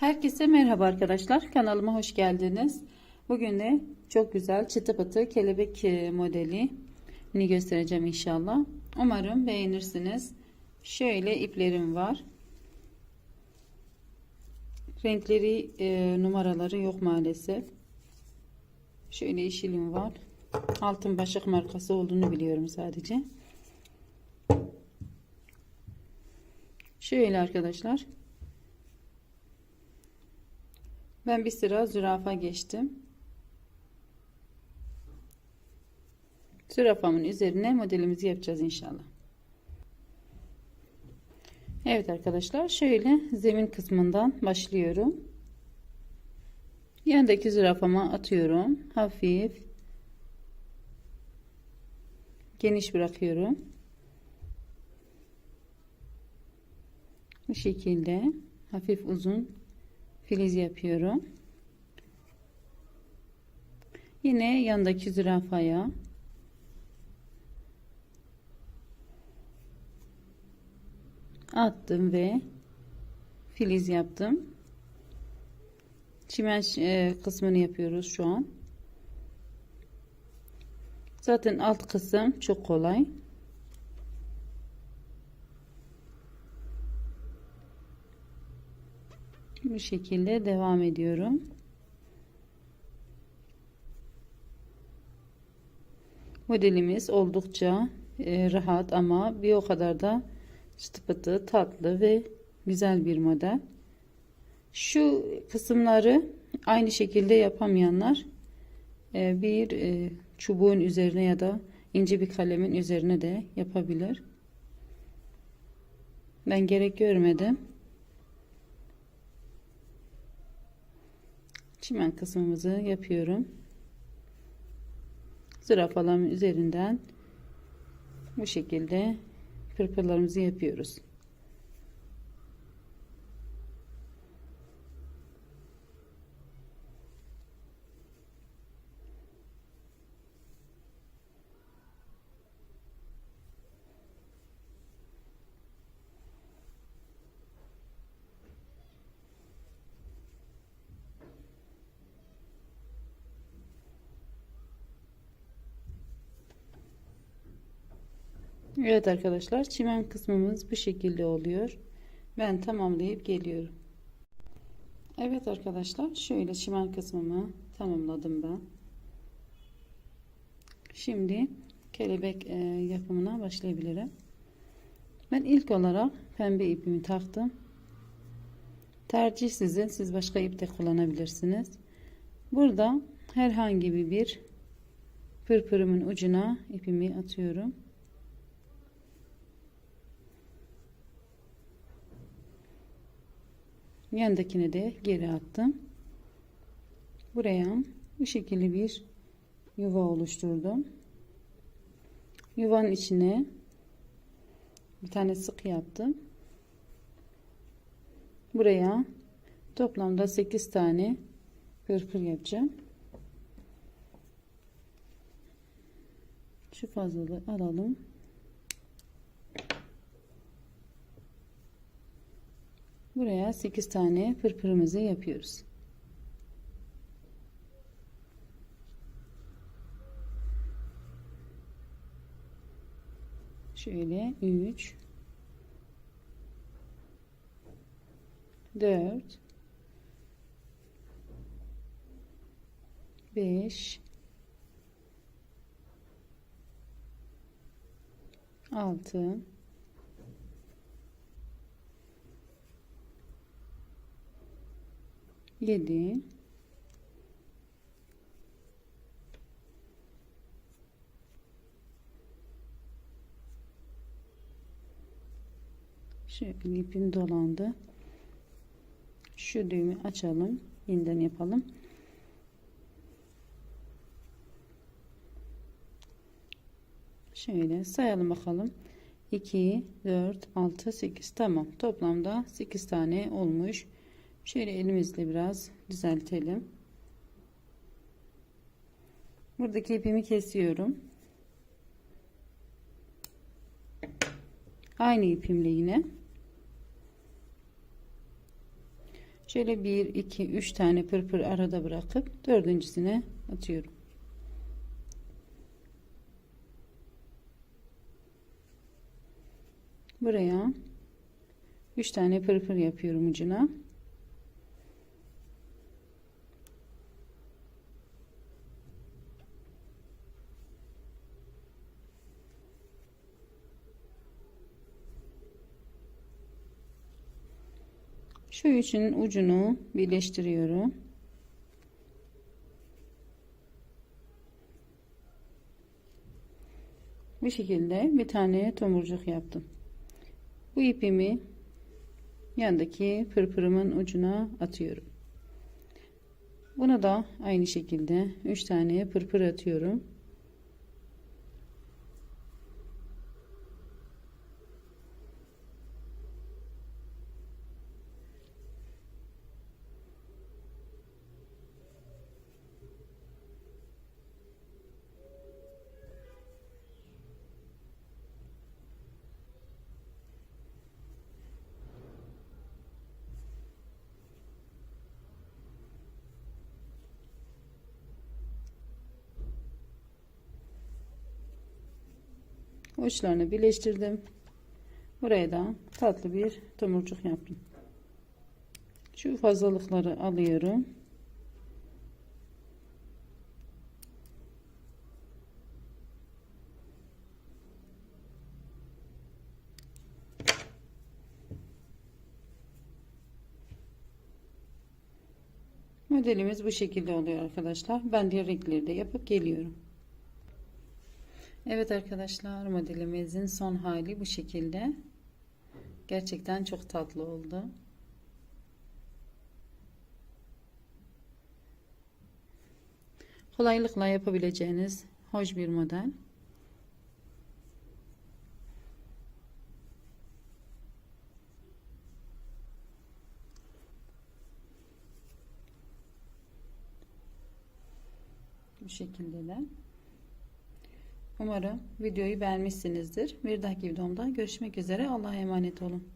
Herkese merhaba arkadaşlar. Kanalıma hoş geldiniz. Bugün de çok güzel çıtı pıtı kelebek e, modeli ni göstereceğim inşallah. Umarım beğenirsiniz. Şöyle iplerim var. Renkleri e, numaraları yok maalesef. Şöyle yeşilim var. Altın başak markası olduğunu biliyorum sadece. Şöyle arkadaşlar. Ben bir sıra zürafa geçtim. Zürafamın üzerine modelimizi yapacağız inşallah. Evet arkadaşlar şöyle zemin kısmından başlıyorum. Yandaki zürafama atıyorum. Hafif geniş bırakıyorum. Bu şekilde hafif uzun filiz yapıyorum. Yine yandaki zürafaya attım ve filiz yaptım. Çimen e, kısmını yapıyoruz şu an. Zaten alt kısım çok kolay. Bu şekilde devam ediyorum. Modelimiz oldukça e, rahat ama bir o kadar da çıtı tatlı ve güzel bir model. Şu kısımları aynı şekilde yapamayanlar e, bir e, çubuğun üzerine ya da ince bir kalemin üzerine de yapabilir. Ben gerek görmedim. Çimen kısmımızı yapıyorum. Zürafaların üzerinden bu şekilde pırpırlarımızı yapıyoruz. Evet arkadaşlar çimen kısmımız bu şekilde oluyor. Ben tamamlayıp geliyorum. Evet arkadaşlar şöyle çimen kısmımı tamamladım ben. Şimdi kelebek e, yapımına başlayabilirim. Ben ilk olarak pembe ipimi taktım. Tercih sizin. Siz başka ip de kullanabilirsiniz. Burada herhangi bir pırpırımın ucuna ipimi atıyorum. Yandakini de geri attım. Buraya bu şekilde bir yuva oluşturdum. Yuvanın içine bir tane sık yaptım. Buraya toplamda 8 tane pırpır yapacağım. Şu fazlalığı alalım. Buraya 8 tane pırpırımızı yapıyoruz. Şöyle 3 4 5 6 7 Şöyle ipim dolandı. Şu düğümü açalım. Yeniden yapalım. Şöyle sayalım bakalım. 2, 4, 6, 8. Tamam. Toplamda 8 tane olmuş. Şöyle elimizle biraz düzeltelim. Buradaki ipimi kesiyorum. Aynı ipimle yine. Şöyle 1, 2, 3 tane pırpır arada bırakıp dördüncüsüne atıyorum. Buraya 3 tane pırpır yapıyorum ucuna. Şu üçün ucunu birleştiriyorum. Bu şekilde bir tane tomurcuk yaptım. Bu ipimi yandaki pırpırımın ucuna atıyorum. Buna da aynı şekilde 3 tane pırpır atıyorum. Uçlarını birleştirdim. Buraya da tatlı bir tomurcuk yaptım. Şu fazlalıkları alıyorum. Modelimiz bu şekilde oluyor arkadaşlar. Ben diğer renkleri de yapıp geliyorum. Evet arkadaşlar modelimizin son hali bu şekilde. Gerçekten çok tatlı oldu. Kolaylıkla yapabileceğiniz hoş bir model. Bu şekilde de. Umarım videoyu beğenmişsinizdir. Bir dahaki videomda görüşmek üzere. Allah'a emanet olun.